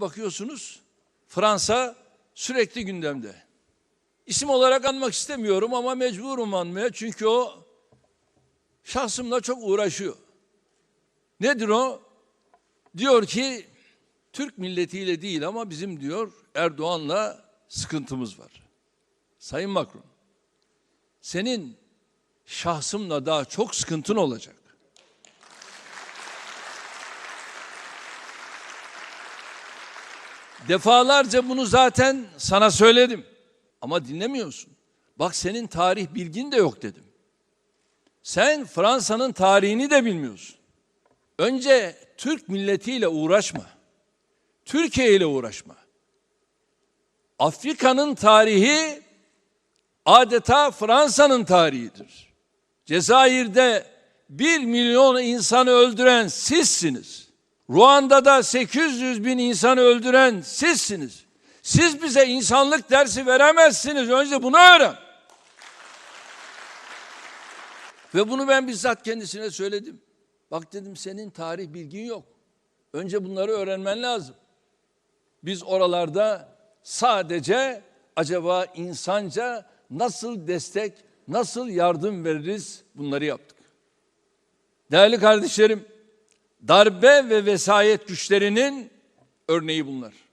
Bakıyorsunuz Fransa sürekli gündemde. İsim olarak anmak istemiyorum ama mecburum anmaya çünkü o şahsımla çok uğraşıyor. Nedir o? Diyor ki Türk milletiyle değil ama bizim diyor Erdoğan'la sıkıntımız var. Sayın Macron, senin şahsımla daha çok sıkıntın olacak. Defalarca bunu zaten sana söyledim. Ama dinlemiyorsun. Bak senin tarih bilgin de yok dedim. Sen Fransa'nın tarihini de bilmiyorsun. Önce Türk milletiyle uğraşma. Türkiye ile uğraşma. Afrika'nın tarihi adeta Fransa'nın tarihidir. Cezayir'de bir milyon insanı öldüren sizsiniz. Ruanda'da 800 bin insanı öldüren sizsiniz. Siz bize insanlık dersi veremezsiniz. Önce bunu öğren. Ve bunu ben bizzat kendisine söyledim. Bak dedim senin tarih bilgin yok. Önce bunları öğrenmen lazım. Biz oralarda sadece acaba insanca nasıl destek, nasıl yardım veririz bunları yaptık. Değerli kardeşlerim, darbe ve vesayet güçlerinin örneği bunlar.